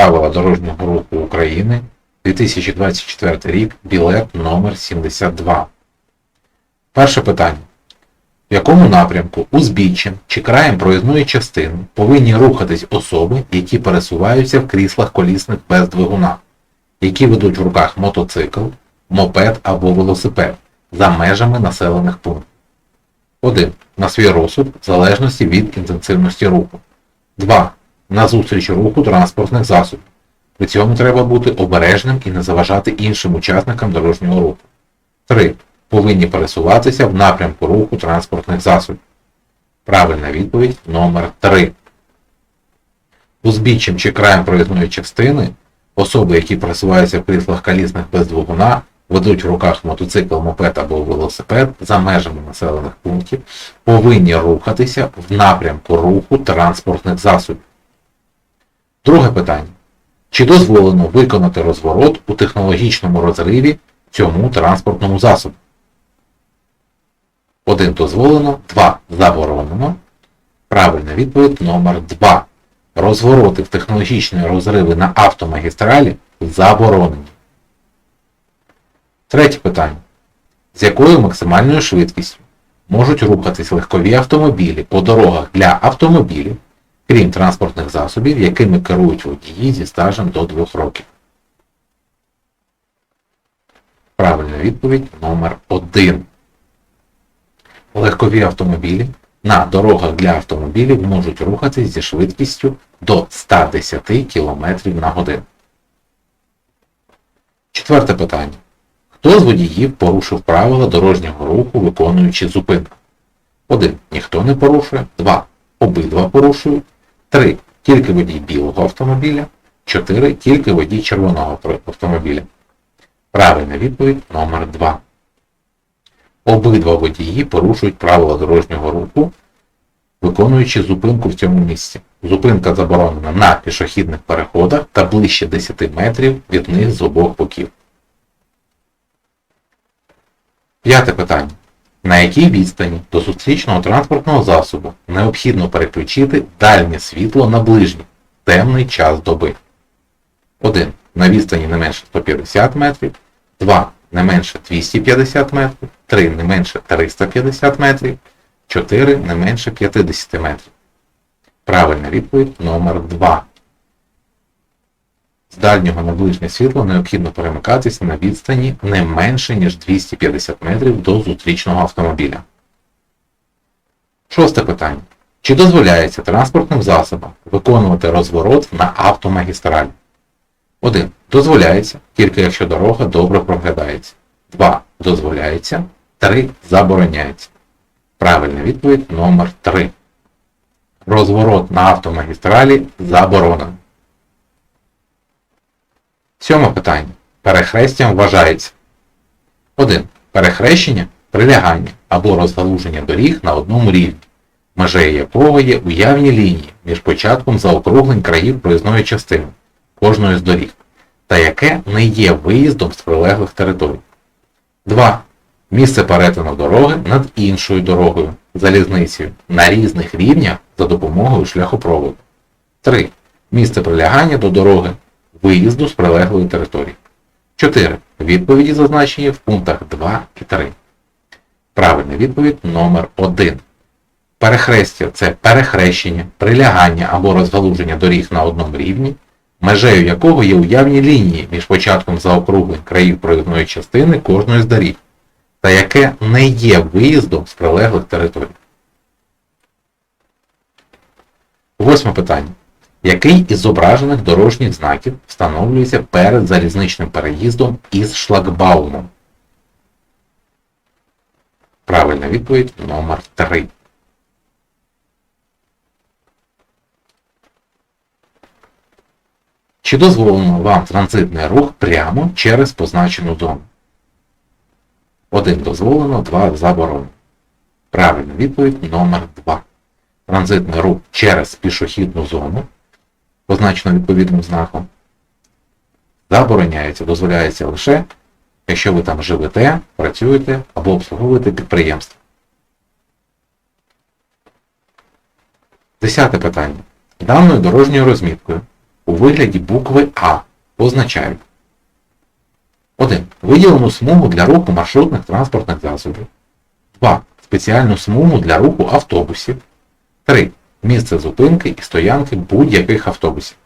правила дорожнього руху України 2024 рік, білет номер 72. Перше питання. В якому напрямку узбіччям чи краєм проїзної частини повинні рухатись особи, які пересуваються в кріслах колісних без двигуна, які ведуть в руках мотоцикл, мопед або велосипед за межами населених пунктів? 1. На свій розсуд в залежності від інтенсивності руху. 2. На зустріч руху транспортних засобів. При цьому треба бути обережним і не заважати іншим учасникам дорожнього руху. 3. Повинні пересуватися в напрямку руху транспортних засобів. Правильна відповідь номер 3. Узбіччям чи краєм проїзної частини особи, які пересуваються в кріслах колісних без двигуна, ведуть в руках мотоцикл, мопед або велосипед за межами населених пунктів, повинні рухатися в напрямку руху транспортних засобів. Друге питання. Чи дозволено виконати розворот у технологічному розриві цьому транспортному засобу? 1 дозволено, 2 заборонено. Правильна відповідь номер 2. Розвороти в технологічні розриви на автомагістралі заборонені. Третє питання. З якою максимальною швидкістю можуть рухатись легкові автомобілі по дорогах для автомобілів, крім транспортних засобів, якими керують водії зі стажем до 2 років? Правильна відповідь номер 1. Легкові автомобілі на дорогах для автомобілів можуть рухатись зі швидкістю до 110 км на годину. Четверте питання. Хто з водіїв порушив правила дорожнього руху, виконуючи зупинку? 1. Ніхто не порушує. 2. Обидва порушують. 3. Тільки водій білого автомобіля. 4. Тільки водій червоного автомобіля. Правильна відповідь номер 2. Обидва водії порушують правила дорожнього руху, виконуючи зупинку в цьому місці. Зупинка заборонена на пішохідних переходах та ближче 10 метрів від них з обох боків. П'яте питання. На якій відстані до зустрічного транспортного засобу необхідно переключити дальнє світло на ближнє темний час доби? 1. На відстані не менше 150 метрів. 2. Не менше 250 метрів. 3. Не менше 350 метрів. 4. Не менше 50 метрів. Правильна відповідь номер 2. З дальнього на ближнє світло необхідно перемикатися на відстані не менше, ніж 250 метрів до зустрічного автомобіля. Шосте питання. Чи дозволяється транспортним засобам виконувати розворот на автомагістралі? 1. Дозволяється, тільки якщо дорога добре проглядається. 2. Дозволяється. 3. Забороняється. Правильна відповідь номер 3. Розворот на автомагістралі заборонено. Сьоме питання. Перехрестям вважається 1. Перехрещення прилягання або розгалуження доріг на одному рівні, межею якого є уявні лінії між початком заокруглень країв проїзної частини кожної з доріг, та яке не є виїздом з прилеглих територій. 2. Місце перетину дороги над іншою дорогою, залізницею на різних рівнях за допомогою шляхопроводу. 3. Місце прилягання до дороги виїзду з прилеглої території. 4. Відповіді зазначені в пунктах 2 і 3. Правильна відповідь номер 1. Перехрестя це перехрещення, прилягання або розгалуження доріг на одному рівні, межею якого є уявні лінії між початком заокруглень країв проїзної частини кожної з доріг, та яке не є виїздом з прилеглих територій. Восьме питання. Який із зображених дорожніх знаків встановлюється перед залізничним переїздом із шлагбаумом? Правильна відповідь номер 3. Чи дозволено вам транзитний рух прямо через позначену зону? 1 дозволено, 2 заборонено. Правильна відповідь номер 2. Транзитний рух через пішохідну зону позначено відповідним знаком, забороняється, дозволяється лише, якщо ви там живете, працюєте або обслуговуєте підприємство. Десяте питання. Даною дорожньою розміткою у вигляді букви А позначають 1. Виділену смугу для руху маршрутних транспортних засобів. 2. Спеціальну смугу для руху автобусів. 3. Місце зупинки і стоянки будь-яких автобусів.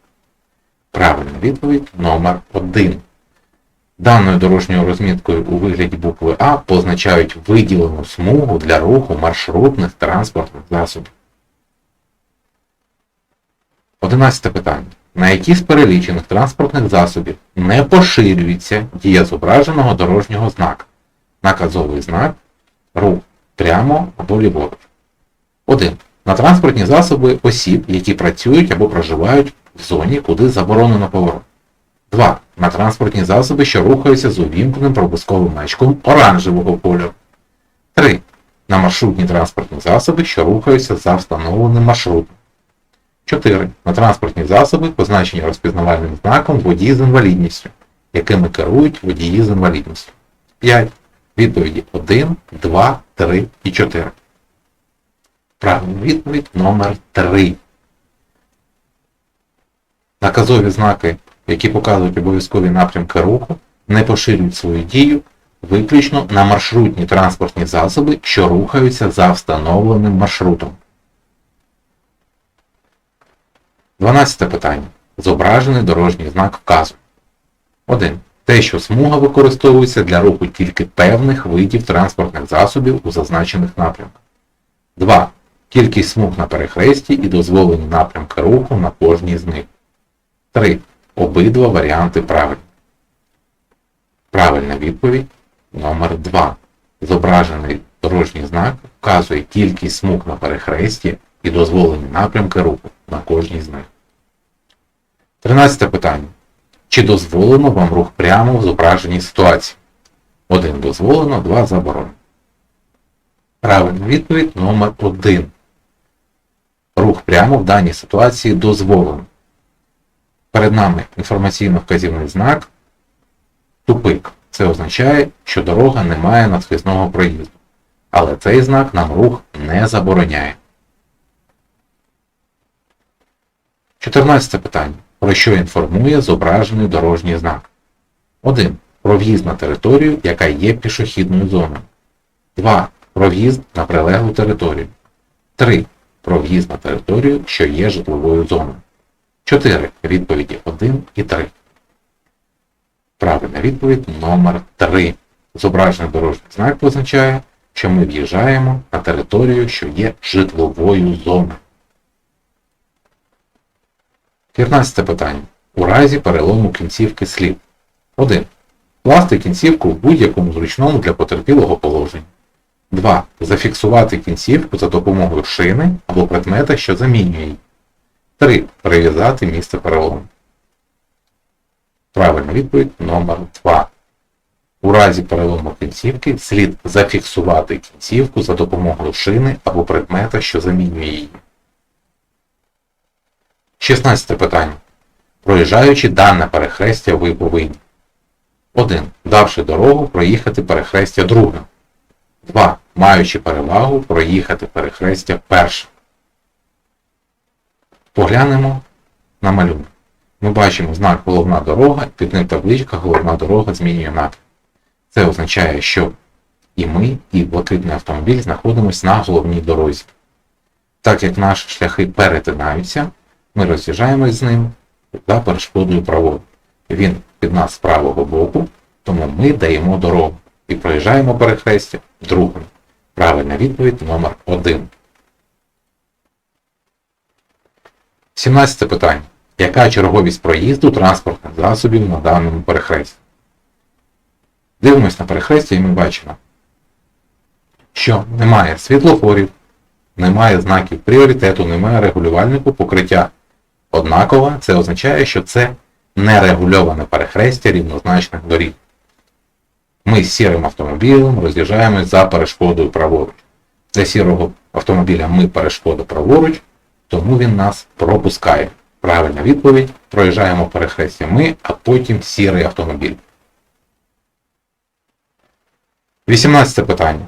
Правильна відповідь номер 1. Даною дорожньою розміткою у вигляді букви А позначають виділену смугу для руху маршрутних транспортних засобів. Одинадцяте питання. На які з перелічених транспортних засобів не поширюється дія зображеного дорожнього знака? Наказовий знак, рух прямо або ліворуч. 1. На транспортні засоби осіб, які працюють або проживають в зоні, куди заборонено поворот. 2. На транспортні засоби, що рухаються з увімкненим проблисковим маячком оранжевого кольору. 3. На маршрутні транспортні засоби, що рухаються за встановленим маршрутом. 4. На транспортні засоби, позначені розпізнавальним знаком водії з інвалідністю, якими керують водії з інвалідністю. 5. Відповіді 1, 2, 3 і 4. Правильна відповідь номер 3. Наказові знаки, які показують обов'язкові напрямки руху, не поширюють свою дію виключно на маршрутні транспортні засоби, що рухаються за встановленим маршрутом. 12 питання. Зображений дорожній знак вказу. 1. Те, що смуга використовується для руху тільки певних видів транспортних засобів у зазначених напрямках. 2. Кількість смуг на перехресті і дозволені напрямки руху на кожній з них. 3. Обидва варіанти правильні. Правильна відповідь номер 2. Зображений дорожній знак вказує кількість смуг на перехресті і дозволені напрямки руху на кожній з них. 13 питання. Чи дозволено вам рух прямо в зображеній ситуації? 1 дозволено, 2 заборонено. Правильна відповідь номер 1. Рух прямо в даній ситуації дозволено. Перед нами інформаційно-вказівний знак тупик. Це означає, що дорога не має надхисного проїзду. Але цей знак нам рух не забороняє. 14 питання. Про що інформує зображений дорожній знак? 1. Про в'їзд на територію, яка є пішохідною зоною. 2. Про в'їзд на прилеглу територію. 3. Про в'їзд на територію, що є житловою зоною. 4. Відповіді 1 і 3. Правильна відповідь номер 3. Зображений дорожній знак позначає, що ми в'їжджаємо на територію, що є житловою зоною. 15 питання. У разі перелому кінцівки слів. 1. Вкласти кінцівку в будь-якому зручному для потерпілого положенні. 2. Зафіксувати кінцівку за допомогою шини або предмета, що замінює її. 3. Прив'язати місце перелому. Правильна відповідь номер 2. У разі перелому кінцівки слід зафіксувати кінцівку за допомогою шини або предмета, що замінює її. 16 питання. Проїжджаючи дане перехрестя, ви повинні 1. Давши дорогу, проїхати перехрестя другим. 2. Маючи перевагу, проїхати перехрестя першим. Поглянемо на малюнок. Ми бачимо знак головна дорога, під ним табличка головна дорога змінює напрям. Це означає, що і ми, і блакитний автомобіль знаходимося на головній дорозі. Так як наші шляхи перетинаються, ми роз'їжджаємось з ним за перешкодою праворуч. Він під нас з правого боку, тому ми даємо дорогу і проїжджаємо перехрестя другим. Правильна відповідь номер 1. 17 питання. Яка черговість проїзду транспортних засобів на даному перехресті? Дивимось на перехрестя і ми бачимо, що немає світлофорів, немає знаків пріоритету, немає регулювальнику покриття. Однаково це означає, що це нерегульоване перехрестя рівнозначних доріг. Ми з сірим автомобілем роз'їжджаємось за перешкодою праворуч. Для сірого автомобіля ми перешкода праворуч, тому він нас пропускає. Правильна відповідь. Проїжджаємо перехрестя ми, а потім сірий автомобіль. 18 питання.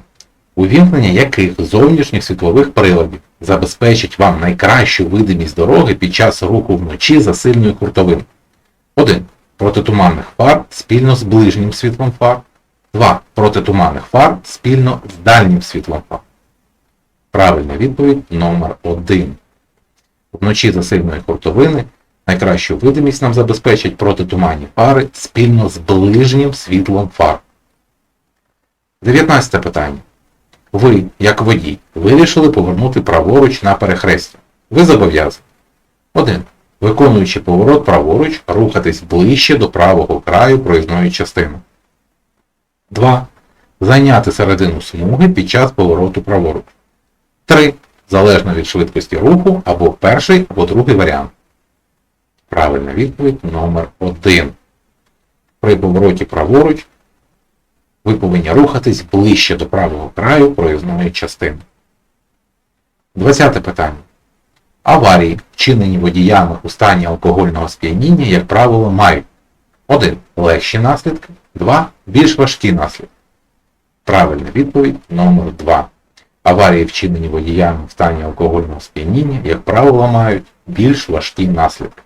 Увімкнення яких зовнішніх світлових приладів забезпечить вам найкращу видимість дороги під час руху вночі за сильною хуртовиною? 1. Протитуманних фар спільно з ближнім світлом фар. 2. Протитуманних фар спільно з дальнім світлом фар. Правильна відповідь номер 1. Вночі за сильної хуртовини найкращу видимість нам забезпечать протитуманні фари спільно з ближнім світлом фар. 19 питання. Ви, як водій, вирішили повернути праворуч на перехрестя. Ви зобов'язані. 1. Виконуючи поворот праворуч, рухатись ближче до правого краю проїзної частини. 2. Зайняти середину смуги під час повороту праворуч. 3. Залежно від швидкості руху або перший, або другий варіант. Правильна відповідь номер 1. При повороті праворуч ви повинні рухатись ближче до правого краю проїзної частини. 20 питання. Аварії, вчинені водіями у стані алкогольного сп'яніння, як правило, мають 1. Легші наслідки, 2. Більш важкі наслідки. Правильна відповідь номер 2. Аварії, вчинені водіями в стані алкогольного сп'яніння, як правило, мають більш важкі наслідки.